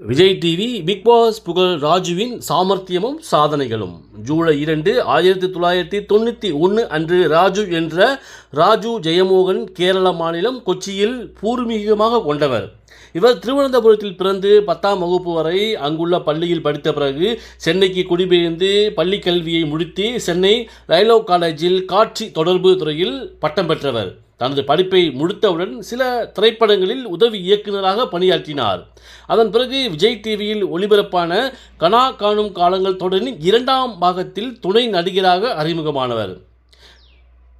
Vijay TV big pass புகழ் ராஜுவின் சாமர்த்தியமும் சாதனைகளும். ஜூலை இரண்டு ஆயிரத்தி தொள்ளாயிரத்தி தொண்ணூற்றி ஒன்று அன்று ராஜு என்ற ராஜு ஜெயமோகன் கேரள மாநிலம் கொச்சியில் பூர்வீகமாக கொண்டவர். இவர் திருவனந்தபுரத்தில் பிறந்து பத்தாம் வகுப்பு வரை அங்குள்ள பள்ளியில் படித்த பிறகு சென்னைக்கு குடிபெயர்ந்து பள்ளி கல்வியை முடித்து சென்னை ரைலோ காலேஜில் காட்சி தொடர்பு துறையில் பட்டம் பெற்றவர். தனது படிப்பை முடித்தவுடன் சில திரைப்படங்களில் உதவி இயக்குநராக பணியாற்றினார். அதன் பிறகு விஜய் டிவியில் ஒளிபரப்பான கனா காணும் காலங்கள் தொடரின் இரண்டாம் பாகத்தில் துணை நடிகராக அறிமுகமானவர்.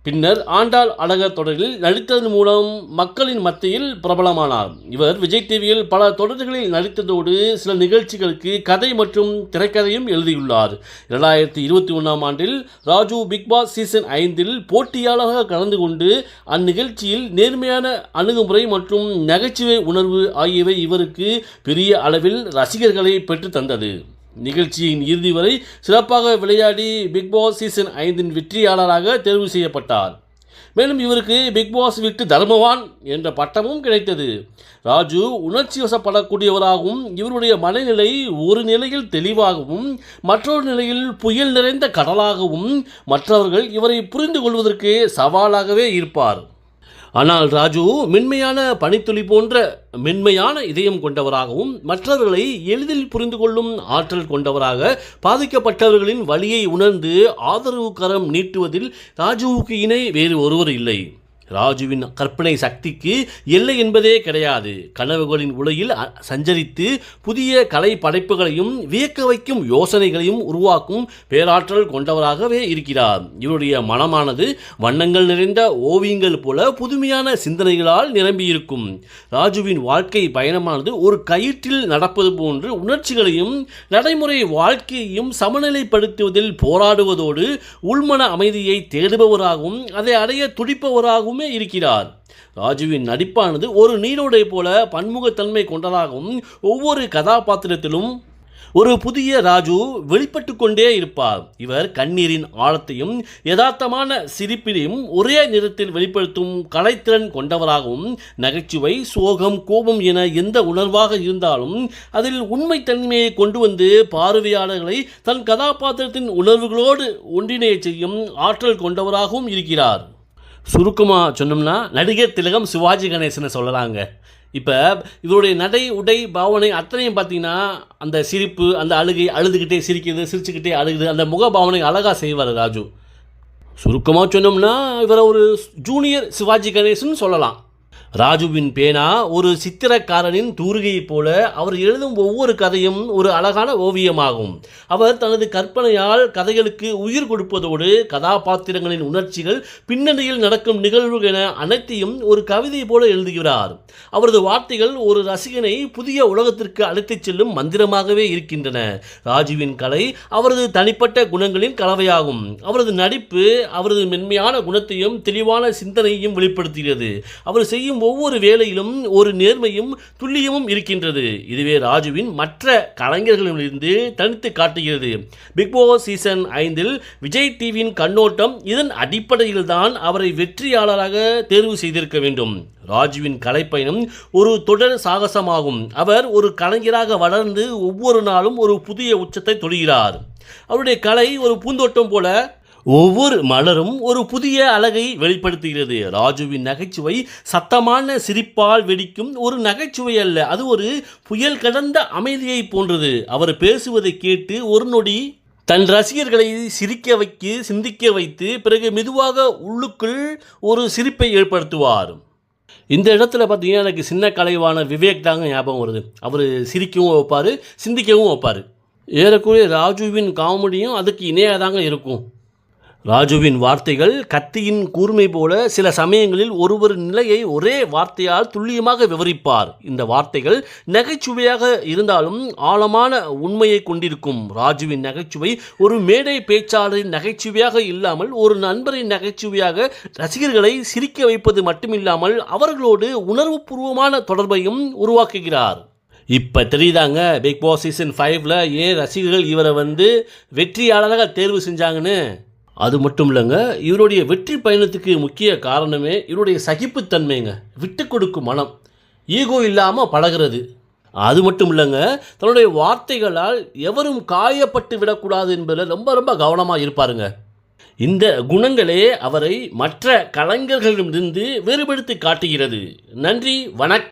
பின்னர் ஆண்டாள் அழகர் தொடரில் நடித்ததன் மூலம் மக்களின் மத்தியில் பிரபலமானார். இவர் விஜய் டிவியில் பல தொடர்களில் நடித்ததோடு சில நிகழ்ச்சிகளுக்கு கதை மற்றும் திரைக்கதையும் எழுதியுள்ளார். இரண்டாயிரத்தி இருபத்தி ஒன்றாம் ஆண்டில் ராஜு பிக் பாஸ் சீசன் ஐந்தில் போட்டியாளராக கலந்து கொண்டு அந்நிகழ்ச்சியில் நேர்மையான அணுகுமுறை மற்றும் நகைச்சுவை உணர்வு ஆகியவை இவருக்கு பெரிய அளவில் ரசிகர்களை பெற்றுத் தந்தது. நிகழ்ச்சியின் இறுதி வரை சிறப்பாக விளையாடி பிக் பாஸ் சீசன் ஐந்தின் வெற்றியாளராக தேர்வு செய்யப்பட்டார். மேலும் இவருக்கு பிக் பாஸ் விட்டு தர்மவான் என்ற பட்டமும் கிடைத்தது. ராஜு உணர்ச்சி வசப்படக்கூடியவராகவும் இவருடைய மனநிலை ஒரு நிலையில் தெளிவாகவும் மற்றொரு நிலையில் புயல் நிறைந்த கடலாகவும் மற்றவர்கள் இவரை புரிந்து கொள்வதற்கு சவாலாகவே இருப்பார். ஆனால் ராஜு மென்மையான பனித்துளி போன்ற மென்மையான இதயம் கொண்டவராகவும் மற்றவர்களை எளிதில் புரிந்து கொள்ளும் ஆற்றல் கொண்டவராக பாதிக்கப்பட்டவர்களின் வழியை உணர்ந்து ஆதரவு கரம் நீட்டுவதில் ராஜுவுக்கு இணை வேறு ஒருவர் இல்லை. ராஜுவின் கற்பனை சக்திக்கு எல்லை என்பதே கிடையாது. கனவுகளின் உலகில் சஞ்சரித்து புதிய கலை படைப்புகளையும் வியக்க வைக்கும் யோசனைகளையும் உருவாக்கும் பேராற்றல் கொண்டவராகவே இருக்கிறார். இவருடைய மனமானது வண்ணங்கள் நிறைந்த ஓவியங்கள் போல புதுமையான சிந்தனைகளால் நிரம்பியிருக்கும். ராஜுவின் வாழ்க்கை பயணமானது ஒரு கயிற்றில் நடப்பது போன்று உணர்ச்சிகளையும் நடைமுறை வாழ்க்கையையும் சமநிலைப்படுத்துவதில் போராடுவதோடு உள்மன அமைதியை தேடுபவராகவும் அதை அடைய துடிப்பவராகவும் இருக்கிறார். ராஜுவின் நடிப்பானது ஒரு நீரோடை போல பன்முகத்தன்மை கொண்டதாகவும் ஒவ்வொரு கதாபாத்திரத்திலும் ஒரு புதிய ராஜு வெளிப்பட்டு கொண்டே இருப்பார். இவர் கண்ணீரின் ஆழத்தையும் யதார்த்தமான சிரிப்பினையும் ஒரே நிறத்தில் வெளிப்படுத்தும் கலைத்திறன் கொண்டவராகவும் நகைச்சுவை சோகம் கோபம் என எந்த உணர்வாக இருந்தாலும் அதில் உண்மைத்தன்மையை கொண்டு வந்து பார்வையாளர்களை தன் கதாபாத்திரத்தின் உணர்வுகளோடு ஒன்றிணைய செய்யும் ஆற்றல் கொண்டவராகவும் இருக்கிறார். சுருக்கமாக சொன்னோம்னா நடிகர் திலகம் சிவாஜி கணேசனை சொல்லலாங்க. இப்போ இவருடைய நடை உடை பாவனை அத்தனையும் பார்த்தீங்கன்னா அந்த சிரிப்பு அந்த அழுகை அழுதுகிட்டே சிரிக்கிறது சிரிச்சுக்கிட்டே அழுகுது அந்த முக பாவனை அழகாக செய்வார் ராஜு. சுருக்கமாக சொன்னோம்னா இவரை ஒரு ஜூனியர் சிவாஜி கணேசன் சொல்லலாம். ராஜுவின் பேனா ஒரு சித்திரக்காரனின் தூரிகையைப் போல அவர் எழுதும் ஒவ்வொரு கதையும் ஒரு அழகான ஓவியமாகும். அவர் தனது கற்பனையால் கதைகளுக்கு உயிர் கொடுப்பதோடு கதாபாத்திரங்களின் உணர்ச்சிகள் பின்னணியில் நடக்கும் நிகழ்வுகள் என அனைத்தையும் ஒரு கவிதை போல எழுதுகிறார். அவரது வார்த்தைகள் ஒரு ரசிகனை புதிய உலகத்திற்கு அழைத்துச் செல்லும் மந்திரமாகவே இருக்கின்றன. ராஜுவின் கலை அவரது தனிப்பட்ட குணங்களின் கலவையாகும். அவரது நடிப்பு அவரது மென்மையான குணத்தையும் தெளிவான சிந்தனையையும் வெளிப்படுத்துகிறது. அவர் செய்யும் ஒவ்வொரு வேலையிலும் ஒரு நேர்மையும் துல்லியமும் இருக்கின்றது. இதுவே ராஜுவின் மற்ற கலைஞர்களிலிருந்து தனித்து காட்டுகிறது. பிக் பாஸ் சீசன் ஐந்தில் விஜய் டிவியின் கண்ணோட்டம் இதன் அடிப்படையில்தான் அவரை வெற்றியாளராக தேர்வு செய்திருக்க வேண்டும். ராஜுவின் கலைப்பயணம் ஒரு தொடர் சாகசமாகும். அவர் ஒரு கலைஞராக வளர்ந்து ஒவ்வொரு நாளும் ஒரு புதிய உச்சத்தை தொடுகிறார். அவருடைய கலை ஒரு பூந்தோட்டம் போல ஒவ்வொரு மலரும் ஒரு புதிய அழகை வெளிப்படுத்துகிறது. ராஜுவின் நகைச்சுவை சத்தமான சிரிப்பால் வெடிக்கும் ஒரு நகைச்சுவை அல்ல அது ஒரு புயல் கடந்த அமைதியை போன்றது. அவர் பேசுவதை கேட்டு ஒரு நொடி தன் ரசிகர்களை சிரிக்க வைக்க சிந்திக்க வைத்து பிறகு மெதுவாக உள்ளுக்குள் ஒரு சிரிப்பை ஏற்படுத்துவார். இந்த இடத்துல பார்த்தீங்கன்னா எனக்கு சின்ன கலைவான விவேக் தாங்க ஞாபகம் வருது. அவர் சிரிக்கவும் வைப்பார் சிந்திக்கவும் வைப்பார். ஏறக்குறைய ராஜுவின் காமெடியும் அதுக்கு இணையாக தாங்க இருக்கும். ராஜுவின் வார்த்தைகள் கத்தியின் கூர்மை போல சில சமயங்களில் ஒருவர் நிலையை ஒரே வார்த்தையால் துல்லியமாக விவரிப்பார். இந்த வார்த்தைகள் நகைச்சுவையாக இருந்தாலும் ஆழமான உண்மையை கொண்டிருக்கும். ராஜுவின் நகைச்சுவை ஒரு மேடை பேச்சாளரின் நகைச்சுவையாக இல்லாமல் ஒரு நண்பரின் நகைச்சுவையாக ரசிகர்களை சிரிக்க வைப்பது மட்டுமில்லாமல் அவர்களோடு உணர்வுபூர்வமான தொடர்பையும் உருவாக்குகிறார். இப்போ தெரியுதாங்க பிக் பாஸ் சீசன் ஃபைவ்ல ஏன் ரசிகர்கள் இவரை வந்து வெற்றியாளராக தேர்வு செஞ்சாங்கன்னு? அது மட்டும் இல்லைங்க இவருடைய வெற்றி பயணத்துக்கு முக்கிய காரணமே இவருடைய சகிப்புத்தன்மைங்க. விட்டு கொடுக்கும் மனம் ஈகோ இல்லாமல் பழகிறது. அது மட்டும் இல்லைங்க தன்னுடைய வார்த்தைகளால் எவரும் காயப்பட்டு விடக்கூடாது என்பதில் ரொம்ப ரொம்ப கவனமாக இருப்பாருங்க. இந்த குணங்களே அவரை மற்ற கலைஞர்களிடமிருந்து வேறுபடுத்தி காட்டுகிறது. நன்றி வணக்கம்.